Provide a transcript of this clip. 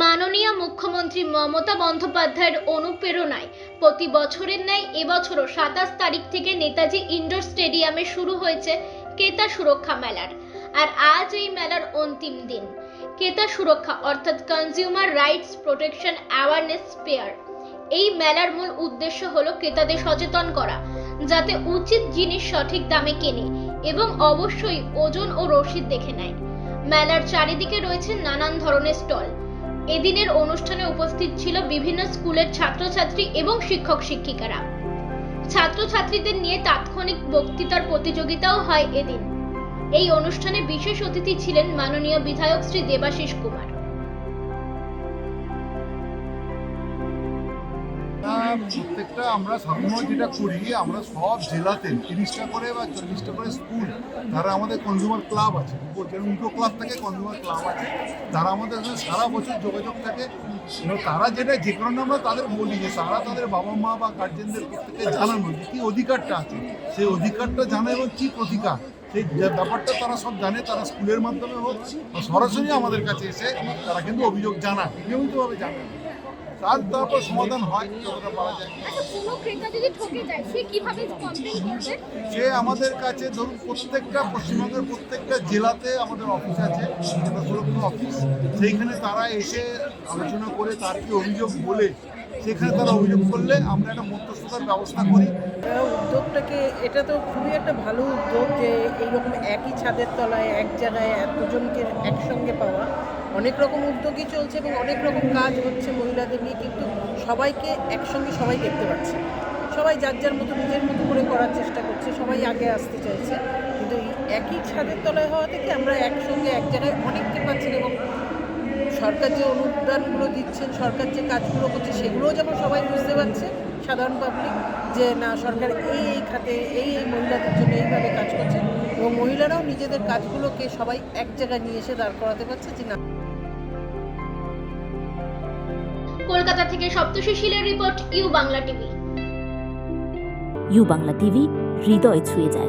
মাননীয় মুখ্যমন্ত্রী মমতা বন্দ্যোপাধ্যায়ের অনুপ্রেরণায় প্রতি বছরের ন্যায় এবছরও সাতাশ তারিখ থেকে নেতাজি ইনডোর স্টেডিয়ামে শুরু হয়েছে ক্রেতা সুরক্ষা মেলার। আর আজ এই মেলার অন্তিম দিন। ক্রেতা সুরক্ষা, অর্থাৎ consumer rights protection awareness fair এই মেলার মূল উদ্দেশ্য হলো ক্রেতাদের সচেতন করা, যাতে উচিত জিনিস সঠিক দামে কেনে এবং অবশ্যই ওজন ও রসিদ দেখে নেয়। মেলার চারিদিকে রয়েছে নানান ধরনের স্টল। এদিনের অনুষ্ঠানে উপস্থিত ছিল বিভিন্ন স্কুলের ছাত্রছাত্রী এবং শিক্ষক শিক্ষিকারা। ছাত্রছাত্রীদের নিয়ে তাৎক্ষণিক বক্তৃতার প্রতিযোগিতাও হয় এদিন। এই অনুষ্ঠানে বিশেষ অতিথি ছিলেন মাননীয় বিধায়ক শ্রী দেবাশিস কুমার। প্রত্যেকটা আমরা সাধারণত যেটা করি, আমরা সব জেলাতে তিরিশটা করে বা চল্লিশটা করে স্কুল তারা আমাদের কনজিউমার ক্লাব আছে উল্টো ক্লাব থাকে কনজিউমার ক্লাব আছে, তারা আমাদের সারা বছর যোগাযোগ থাকে। তারা যেটা, যে কারণে আমরা তাদের বলি যে তারা তাদের বাবা মা বা গার্জেনদের প্রত্যেকে জানানো যে কী অধিকারটা আছে, সেই অধিকারটা জানা এবং কী প্রতিকার। সেই ব্যাপারটা তারা সব জানে তারা স্কুলের মাধ্যমে হোক বা সরাসরি আমাদের কাছে এসে তারা কিন্তু অভিযোগ জানায় নিয়মিতভাবে জানায়। তার তারপর সমাধান হয় যতটা পারা যায়। আচ্ছা সে আমাদের কাছে ধরুন প্রত্যেকটা পশ্চিমবঙ্গের প্রত্যেকটা জেলাতে আমাদের অফিস আছে সুরক্ষা অফিস সেইখানে তারা এসে আলোচনা করে তার কি অভিযোগ বলে সেখানে তারা অভিযোগ করলে আমরা একটা মধ্যস্থতার ব্যবস্থা করি। উদ্যোগটাকে এটা তো খুবই একটা ভালো উদ্যোগ যে এইরকম একই ছাদের তলায়, এক জায়গায় এতজনকে একসঙ্গে পাওয়া। অনেক রকম উদ্যোগই চলছে এবং অনেক রকম কাজ হচ্ছে মহিলাদের নিয়ে, কিন্তু সবাইকে একসঙ্গে সবাই দেখতে পাচ্ছে। সবাই যার যার মতো নিজের মতো করে করার চেষ্টা করছে, সবাই আগে আসতে চাইছে। কিন্তু একই ছাদের তলায় হওয়া থেকে আমরা একসঙ্গে এক জায়গায় অনেককে সরকার যে অনুদানগুলো দিচ্ছেন সরকার যে কাজগুলো করছে সেগুলোও যেমন সবাই বুঝতে পারছে সাধারণ পাবলিক যে না সরকার এই এই খাতে এই এই মহিলাদের জন্য এইভাবে কাজ করছে এবং মহিলারাও নিজেদের কাজগুলোকে সবাই এক জায়গায় নিয়ে এসে দাঁড় করাতে পারছে যে না। কলকাতা থেকে Saptashi শিলের report U Bangla TV. U Bangla TV হৃদয় ছুঁয়ে যায়।